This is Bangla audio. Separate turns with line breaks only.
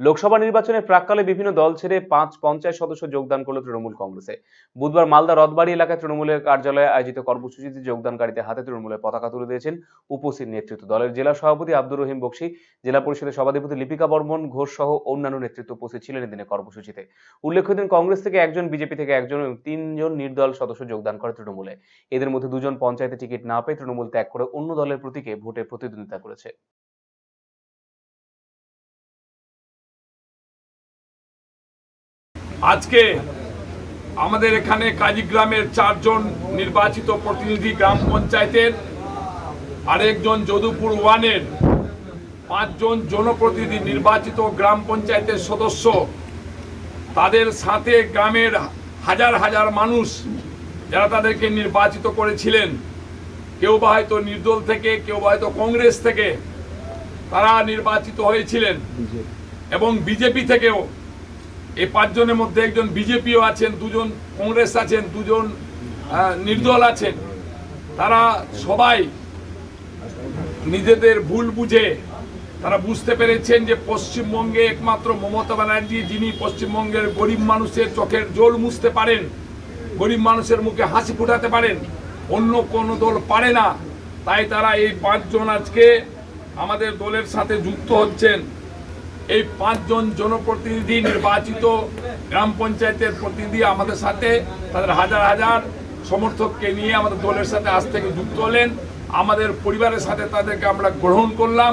লোকসভা নির্বাচনের প্রাককালে বিভিন্ন দল ছেড়ে পাঁচ পঞ্চায়েত সদস্য যোগদান করল তৃণমূল কংগ্রেসে। বুধবার মালদা রথবাড়ি এলাকায় তৃণমূলের কার্যালয়ে আয়োজিত কর্মসূচিতে যোগদানকারীদের হাতে তৃণমূলের পতাকা তুলে দিয়েছেন উপস্থিত নেতৃত্ব। দলের জেলা সভাপতি আব্দুর রহিম বক্সি, জেলা পরিষদের সভাধিপতি লিপিকা বর্মন ঘোষ সহ অন্যান্য নেতৃত্ব উপস্থিত ছিলেন এদিনের কর্মসূচিতে। উল্লেখ্য দিন কংগ্রেস থেকে একজন, বিজেপি থেকে একজন এবং তিনজন নির্দল সদস্য যোগদান করে তৃণমূলে। এদের মধ্যে দুজন পঞ্চায়েতে টিকিট না পেয়ে তৃণমূল ত্যাগ করে অন্য দলের প্রতীকে ভোটে প্রতিদ্বন্দ্বিতা করেছে।
আজকে আমাদের এখানে কাজীগ্রামের চারজন নির্বাচিত প্রতিনিধি গ্রাম পঞ্চায়েতের, আরেকজন যদুপুর ওয়ানের, পাঁচজন জনপ্রতিনিধি নির্বাচিত গ্রাম পঞ্চায়েতের সদস্য। তাদের সাথে গ্রামের হাজার হাজার মানুষ যারা তাদেরকে নির্বাচিত করেছিলেন, কেউ বা হয়তো নির্দল থেকে, কেউ বা হয়তো কংগ্রেস থেকে, তারা নির্বাচিত হয়েছিলেন। এবং বিজেপি থেকেও এই পাঁচজনের মধ্যে একজন বিজেপিও আছেন, দুজন কংগ্রেস আছেন, দুজন নির্দল আছেন। তারা সবাই নিজেদের ভুল বুঝে তারা বুঝতে পেরেছেন যে পশ্চিমবঙ্গে একমাত্র মমতা ব্যানার্জি, যিনি পশ্চিমবঙ্গের গরিব মানুষের চোখের জল মুছতে পারেন, গরিব মানুষের মুখে হাসি ফুটাতে পারেন, অন্য কোনো দল পারে না। তাই তারা এই পাঁচজন আজকে আমাদের দলের সাথে যুক্ত হচ্ছেন। এই পাঁচজন জনপ্রতিনিধি নির্বাচিত গ্রাম পঞ্চায়েতের প্রতিনিধি আমাদের সাথে, তাদের হাজার হাজার সমর্থককে নিয়ে আমাদের দলের সাথে আজ থেকে যুক্ত হলেন। আমাদের পরিবারের সাথে তাদেরকে আমরা গ্রহণ করলাম।